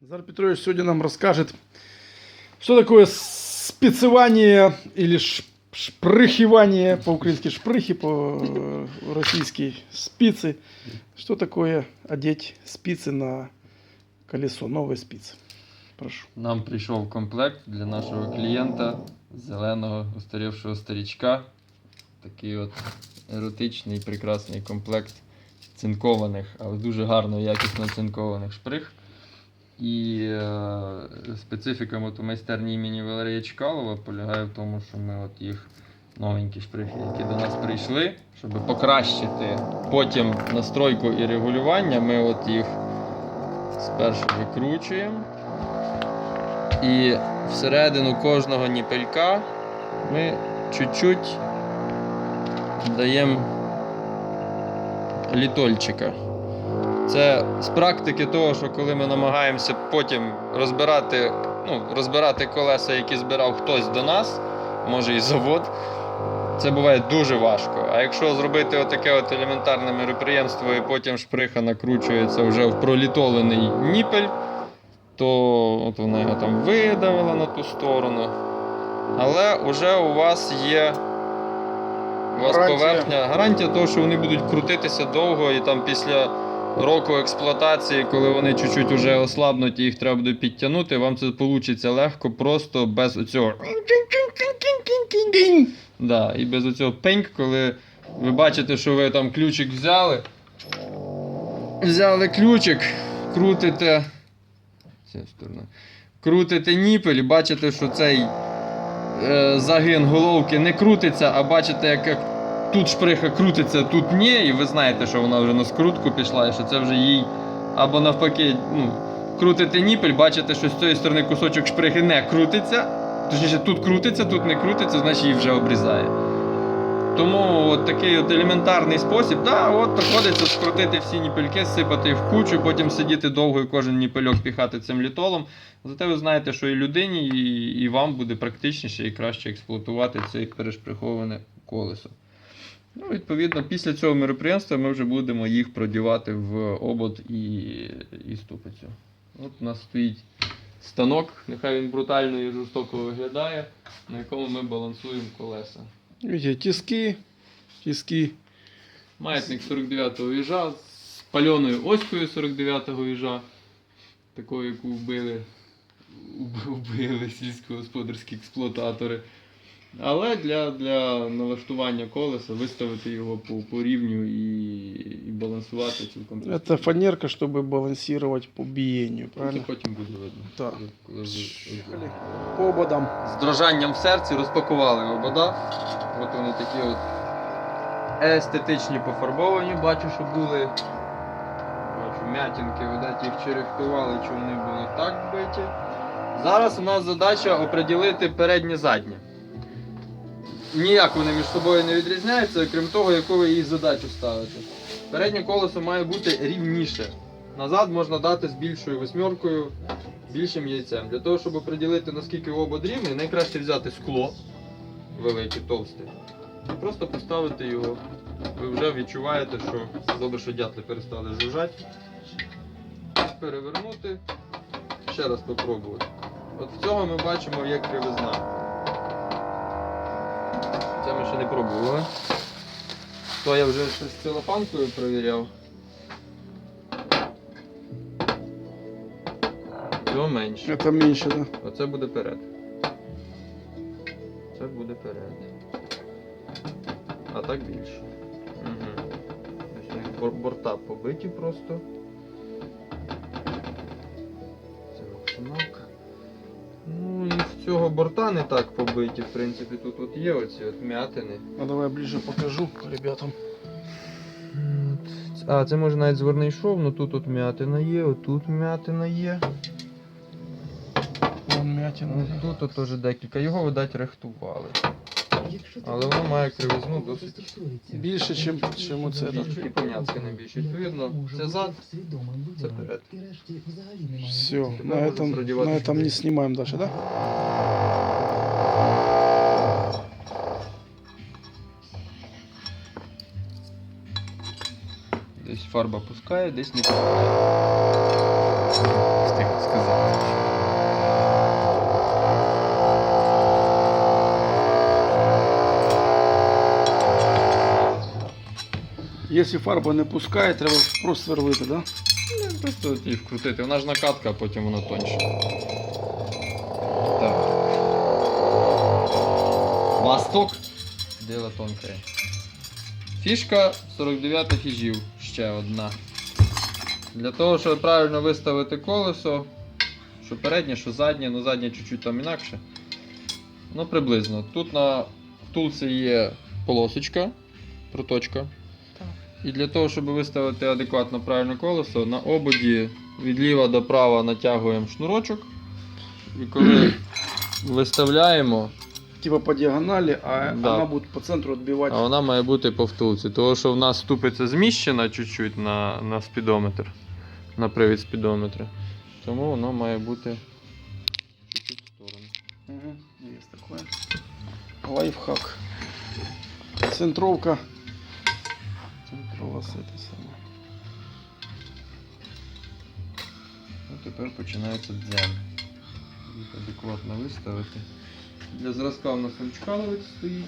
Назар Петрович сегодня нам расскажет, что такое спецевание или ш- шпрыхивание, по-украински шпрыхи, по-российски спицы. Что такое одеть спицы на колесо, новые спицы. Прошу. Нам прийшов комплект для нашого клієнта, зеленого устарівшого старічка. Такий от еротичний, прекрасний комплект цинкованих, але дуже гарно, якісно цинкованих шприг. І е, специфіка мотомайстерні імені Валерія Чкалова полягає в тому, що ми от їх новенькі шприги, які до нас прийшли, щоб покращити потім настройку і регулювання, ми от їх спершу викручуємо. І всередину кожного ніпелька ми чуть-чуть даємо літольчика. Це з практики того, що коли ми намагаємося потім розбирати, ну, розбирати колеса, які збирав хтось до нас, може і завод, це буває дуже важко. А якщо зробити отаке от елементарне мероприємство і потім шприха накручується вже в пролітолений ніпель, то от вона його там видавила на ту сторону. Але вже у вас є у вас Гарантія. поверхня, гарантія того, що вони будуть крутитися довго і там після року експлуатації, коли вони чуть-чуть вже ослабнуть і їх треба буде підтягнути, вам це вийде легко, просто без оцього. Да, і без оцього пеньк, коли ви бачите, що ви там ключик взяли. Взяли ключик, крутите. Крутите ніпель і бачите, що цей е, загин головки не крутиться, а бачите, як, тут шприха крутиться, тут ні, і ви знаєте, що вона вже на скрутку пішла, і що це вже їй або навпаки, ну, крутите ніпель, бачите, що з цієї сторони кусочок шприхи не крутиться. Точніше, тут крутиться, тут не крутиться, значить її вже обрізає. Тому от такий от елементарний спосіб, да, от приходиться скрутити всі ніпельки, сипати в кучу, потім сидіти довго і кожен ніпельок піхати цим літолом. Зате ви знаєте, що і людині, і, і вам буде практичніше і краще експлуатувати це перешприховане колесо. Ну, відповідно, після цього мероприємства ми вже будемо їх продівати в обод і, і ступицю. От у нас стоїть станок, нехай він брутально і жорстоко виглядає, на якому ми балансуємо колеса. Видите, тиски, тиски. Маятник 49-го їжа з пальоною оською 49-го їжа, такою, яку вбили, вбили сільськогосподарські експлуататори. Але для, для налаштування колеса виставити його по, по рівню і, і балансувати цілком. Это фанерка, чтобы балансировать по биению, Це потім буде видно. Так. По ободам. З дрожанням в серці розпакували обода. От вони такі от естетичні пофарбовані, бачу, що були. Бачу, м'ятінки, видать, їх черехтували, чи вони були так биті. Зараз у нас задача оприділити переднє заднє. Ніяк вони між собою не відрізняються, крім того, яку ви їй задачу ставите. Переднє колесо має бути рівніше. Назад можна дати з більшою восьмеркою, більшим яйцем. Для того, щоб оприділити, наскільки обод рівний, найкраще взяти скло велике, товсте. І просто поставити його. Ви вже відчуваєте, що добре, що дятли перестали жужжати. Перевернути. Ще раз спробувати. От в цього ми бачимо, як кривизна. Це ми ще не пробували. То я вже щось з целофанкою перевіряв. Цього менше. Это меньше, да? Оце буде перед. Це буде перед. А так більше. Угу. Борта побиті просто. Цього борта не так побиті, в принципі, тут от є оці от м'ятини. А давай ближе покажу ребятам. А, це може навіть зверний шов, але тут от м'ятина є, отут м'ятина є. Вон мятина. Ну, Тут теж декілька. Його, видать, рихтували. Але воно має кривизну досить. Більше, чим, чим оце. І понятки не більше. Відповідно, це зад, це перед. Все, на этом, на этом не снимаем дальше, да? Десь фарба пускає, десь не пускає. Встиг сказати. Якщо фарба не пускає, треба просто сверлити, да? Ну, Просто от її вкрутити. Вона ж накатка, а потім воно тоньше. Так. Восток. Дело тонке. Фішка 49 фіжів. Ще одна. Для того, щоб правильно виставити колесо, що переднє, що заднє, ну заднє чуть-чуть там інакше. Ну, приблизно. Тут на втулці є полосочка, проточка. І для того, щоб виставити адекватно правильне колесо, на ободі від ліва до права натягуємо шнурочок. І коли виставляємо, Типа по диагонали, а Да. она будет по центру отбивать. а вона має бути по втулці. Тому що в нас ступиця зміщена чуть-чуть на, на спідометр, на привід спідометра. Тому воно має бути чуть-чуть в сторону. Угу, есть такое. Лайфхак. Центровка. Починається дзен. Їх адекватно виставити. Для зразка у нас ручкаловець стоїть.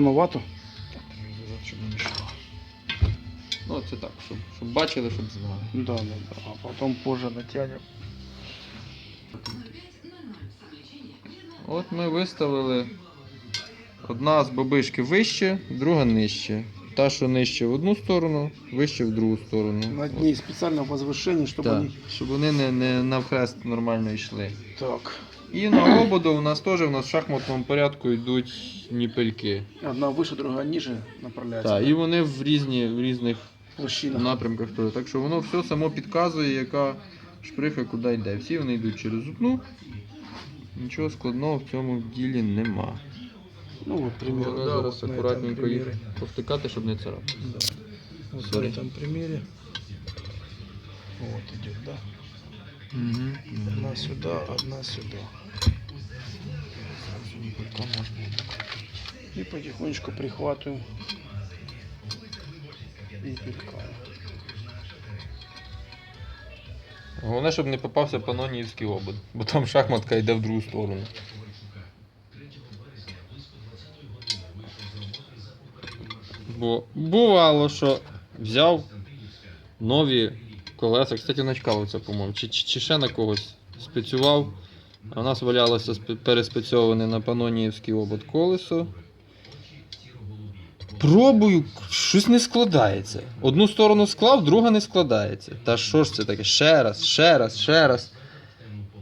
Рановато. Зав'язати, щоб не мішало. Ну, це так, щоб, щоб бачили, щоб знали. Да, да, да. А потом позже натянем. От ми виставили одна з бабишки вище, друга нижче. Та, що нижче в одну сторону, вище в другу сторону. Над ней специально возвышение, чтобы Так, они... щоб вони не, не навхрест нормально йшли. Так. І на ободу у нас теж у нас в шахматному порядку йдуть ніпельки. Одна выше, другая ниже направляется. Так, і вони в, різні, в різних Площина. напрямках теж. Так що воно все само підказує, яка шприха куди йде. Всі вони йдуть через одну. Нічого складного в цьому ділі нема. Ну вот пример. Головне да, зараз вот на этом акуратненько їх примере. повтикати, щоб не царапати. Да. Вот Sorry. на этом примере. Вот идет, да? Одна сюда, одна сюда. И потихонечку прихватываем. И пилькаем. Головне, щоб не попався паноніївський обод, бо там шахматка йде в другу сторону. Бо бувало, що взяв нові колеса. Кстати, на Чкаловця, по-моєму, чи, чи, чи ще на когось спецював. У нас валялося спе- переспецьоване на паноніївський обод колесо. Пробую, щось не складається. Одну сторону склав, друга не складається. Та що ж це таке? Ще раз, ще раз, ще раз.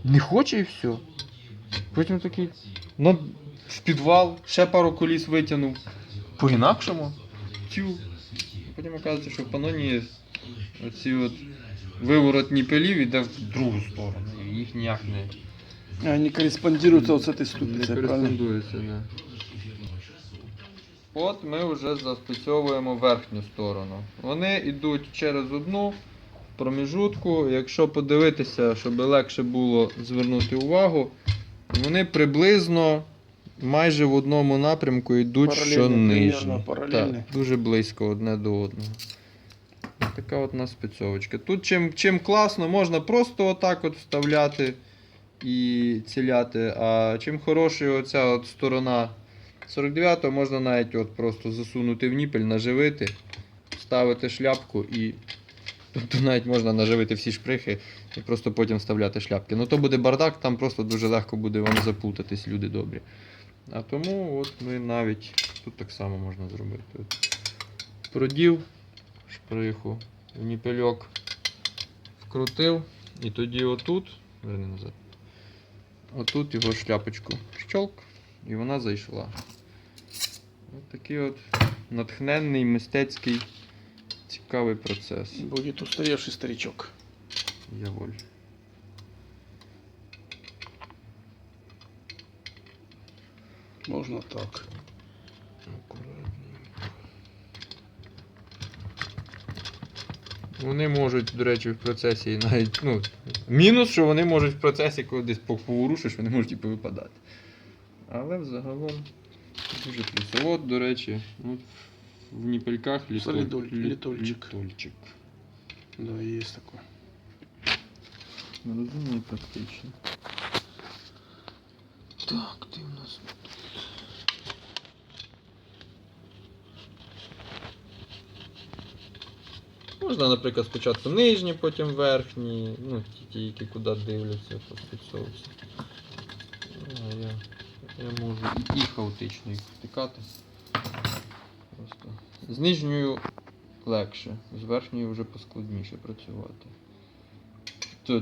Не хоче і все. Потім такий. Ну, в підвал, ще пару коліс витягнув. По-інакшому. Тю. Потім оказується, що в паноні оці от виворотні пилів іде в другу сторону. І їх ніяк не, Они корреспондируются вот с этой не ступицей, правильно? кореспондуються. Да. От ми вже заспецьовуємо верхню сторону. Вони йдуть через одну проміжутку. Якщо подивитися, щоб легше було звернути увагу, вони приблизно майже в одному напрямку йдуть, що Паралельно, нижні. примерно паралельно. Так, дуже близько одне до одного. Така от у нас спецьовочка. Тут чим, чим класно, можна просто отак от вставляти і ціляти. А чим хороша оця от сторона 49-го, можна навіть от просто засунути в ніпель, наживити, ставити шляпку і. Тобто навіть можна наживити всі шприхи і просто потім вставляти шляпки. Ну то буде бардак, там просто дуже легко буде вам заплутатись, люди добрі. А тому от ми навіть тут так само можна зробити. От Продів шприху, в ніпельок вкрутив, і тоді отут, верни назад, отут його шляпочку щолк, і вона зайшла. От такий от натхненний, мистецький, цікавий процес. Будет устаревший старичок. Я воль. Можно так. Вони можуть, до речі, в процесі навіть. Ну, мінус, що вони можуть в процесі, коли десь поворушиш, вони можуть і повипадати. Але взагалом дуже плюс. От, до речі, от в ніпельках літоль... Солідоль- лі- літольчик. літольчик. Да, есть такое. Розумію практично. Так, ти в нас. Можна, наприклад, спочатку нижні, потім верхні, ну, ті, які куди дивляться, підсовуються. А я, я можу і хаотично їх втикати. Просто. З нижньою легше, з верхньою вже поскладніше працювати.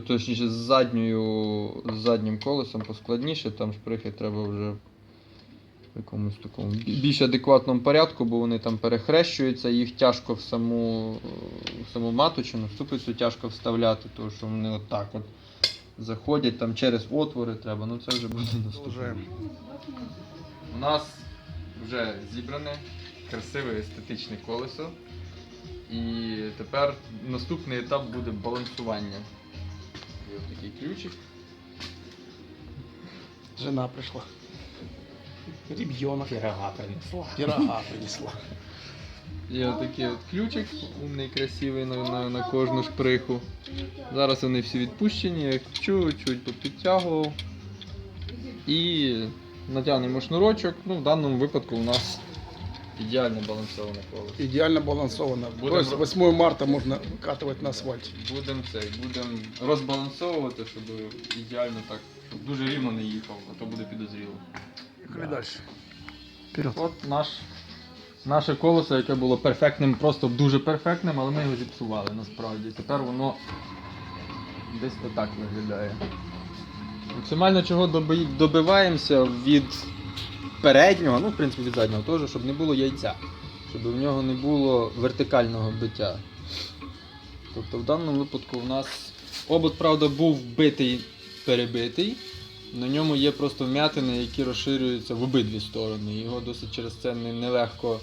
Точніше, з задньою, з заднім колесом поскладніше, там шприхи треба вже в якомусь такому більш адекватному порядку, бо вони там перехрещуються, їх тяжко в саму, в саму маточину, в ступицю тяжко вставляти, тому що вони отак от заходять там через отвори треба, ну це вже буде наступне. У нас вже зібране красиве естетичне колесо. І тепер наступний етап буде балансування. Є ось такий ключик. Жена пришла. Ребенок. Пирога принесла. Пирога принесла. Є такий от ключик, умний, красивий на, на, на кожну шприху. Зараз вони всі відпущені, я їх чуть-чуть попідтягував. І натягнемо шнурочок. Ну, в даному випадку у нас ідеально балансоване колесо. Идеально балансовано. Будем То 8 марта можно выкатывать на асфальте. Будемо це, будемо розбалансовувати, щоб ідеально так, щоб дуже рівно не їхав, а то буде підозріло. Поехали дальше. Вперед. От наш, наше колесо, яке було перфектним, просто дуже перфектним, але ми його зіпсували насправді. Тепер воно десь отак виглядає. Максимально чого доби- добиваємося від переднього, ну в принципі від заднього теж, щоб не було яйця. Щоб в нього не було вертикального биття. Тобто в даному випадку в нас обод, правда, був вбитий, перебитий. На ньому є просто вм'ятини, які розширюються в обидві сторони. Його досить через це не- нелегко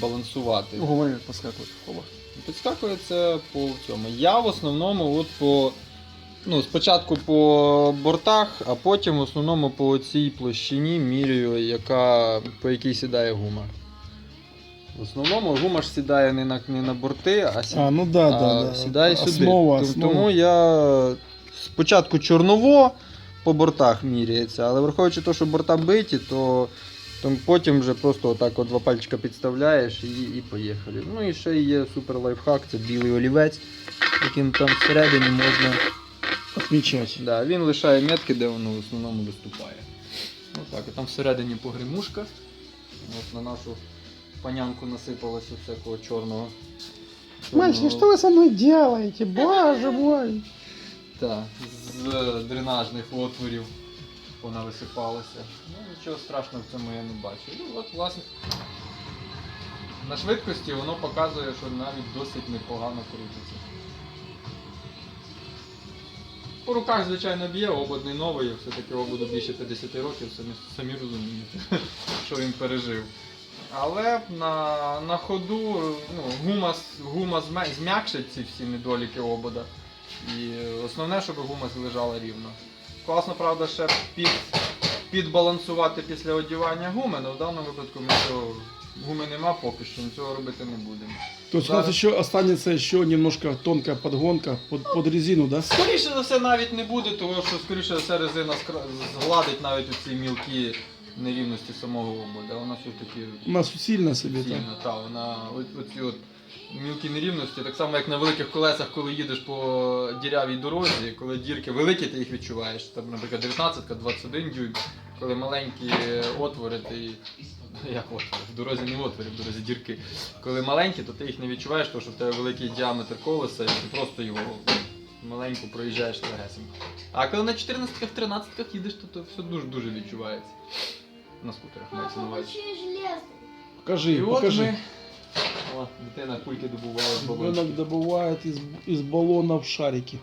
балансувати. Говори, подскакивает. Оба. Підскакує це по цьому. Я в основному от по. Ну, спочатку по бортах, а потім в основному по цій площині міряю, яка, по якій сідає гума. В основному гума ж сідає не на, не на борти, а, сі... А, ну да, а да, да. сідає сюди. Основа, Том- основа. Тому я спочатку чорново по бортах міряється, але враховуючи те, що борта биті, то, то потім вже просто отак от два пальчика підставляєш і, і поїхали. Ну і ще є супер лайфхак, це білий олівець, яким там всередині можна. Отмечать. Да, він лишає метки, де воно в основному виступає. Ну так, і там всередині погремушка. От на нашу панянку насипалося всякого чорного. Мальчики, чорного- что вы со мной делаете? Боже мой. Так, з дренажних отворів вона висипалася. Ну, нічого страшного в цьому я не бачу. Ну, от, власне, на швидкості воно показує, що навіть досить непогано крутиться. По руках, звичайно, б'є, обод новий, все-таки ободу більше 50 років, самі, самі розумієте, що він пережив. Але на, на ходу ну, гума, гума зм'якшить ці всі недоліки обода. І основне, щоб гума лежала рівно. Класно, правда, ще під, підбалансувати після одягання гуми, але в даному випадку ми цього гуми нема поки що, нічого робити не будемо. То есть у нас Да. еще останется еще немножко тонкая подгонка под, под резину, да? Скоріше за все навіть не буде, тому що скоріше за все резина згладить навіть ці мілкі нерівності самого обода. Вона все-таки У нас сильно себе, так? Так, вона оці от мілкі нерівності, так само як на великих колесах, коли їдеш по дірявій дорозі, коли дірки великі, ти їх відчуваєш. Там, наприклад, 19 21 дюйм, коли маленькі отвори, ти. Як отвори? В дорозі не отвори, в дорозі дірки. Коли маленькі, то ти їх не відчуваєш, тому що в тебе великий діаметр колеса, і ти просто його маленько проїжджаєш легесенько. А коли на 14-ках, 13-ках їдеш, то, то все дуже-дуже відчувається. На скутерах мається на увазі. Покажи, І от покажи. ми... О, дитина кульки добуває з Ребенок добуває добывает из, из баллонов шарики.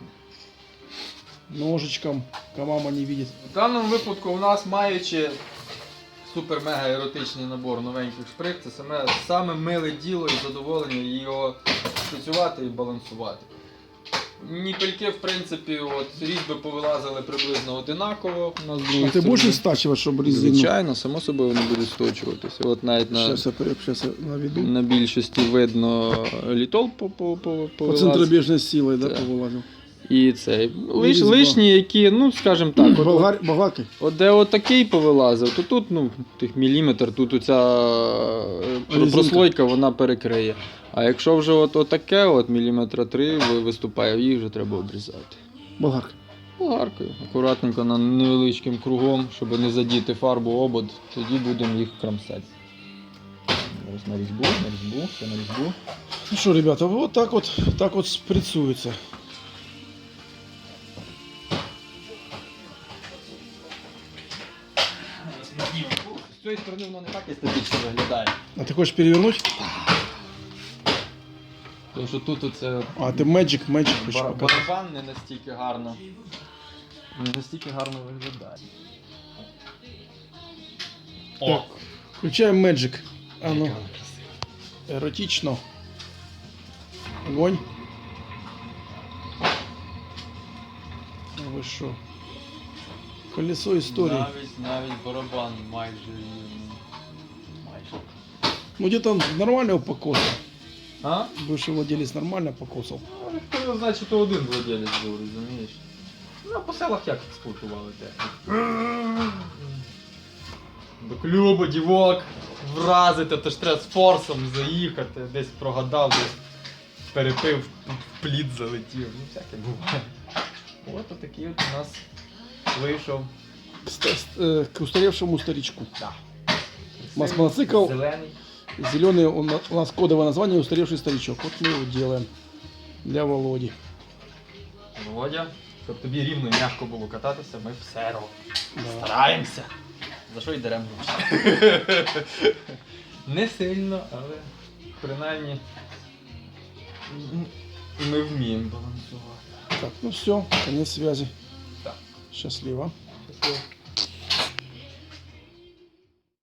Ножичком, ка мама не видит. В даному випадку у нас маючи супер-мега еротичний набор новеньких шприг, це саме, саме миле діло і задоволення його працювати і балансувати. Ніпельки, в принципі, от різьби повилазили приблизно одинаково. У нас з другої А ти сторони. будеш стачувати, щоб резину? Звичайно, само собою вони будуть сточуватися. От навіть на, я, пере- щас я наведу. на більшості видно літол по, по, по, По повилаз. центробіжній силою, да, Так. повилазив. І цей. Лиш, Різьба. лишні, які, ну, скажімо так, от, Болгар? От де отакий повилазив, то тут ну, тих міліметр, тут оця е, Резинка. прослойка вона перекриє. А якщо вже от отаке, от міліметра три ви- виступає, їх вже треба обрізати. Болгарки. Болгаркою, акуратненько на невеличким кругом, щоб не задіти фарбу обод, тоді будемо їх кромсати. Зараз на різьбу, на різьбу, все на різьбу. Ну що, ребята, вот так от, так от спрацюється. З сторони воно не так естетично виглядає. А ти хочеш перевернути? Тому що тут оце А, ти Magic, Magic хочеш Бар- показати. барабан не настільки гарно. Не настільки гарно виглядає. Так, включаємо Magic. А ну, еротично. Огонь. Ну ви що? Колесо історії. Навіть, навіть барабан майже. Майже. Ну где там нормально покосил. А? Бывший владелец нормально покосил. Ну, хто його знає, чи то один владелець був, розумієш? Ну, по селах як експлуатували техніку. До клюбу, дівок, вразити, то ж треба з форсом заїхати, десь прогадав, десь перепив, в плід залетів. Ну, всяке буває. От отакий от у нас вийшов. К, ста- э, к устаревшему старичку. Да. Мас- мотоцикл. Зелений. Зеленый у на- у нас кодовое название устаревший старичок. Вот мы его делаем для Володи. Володя, щоб тобі рівно і м'яко було кататися, ми все робимо. Да. Стараємося. За що й деремо гроші. Не сильно, але принаймні м, ми вміємо балансувати. Так, ну все, конец связи. Счастливо. Щасливо.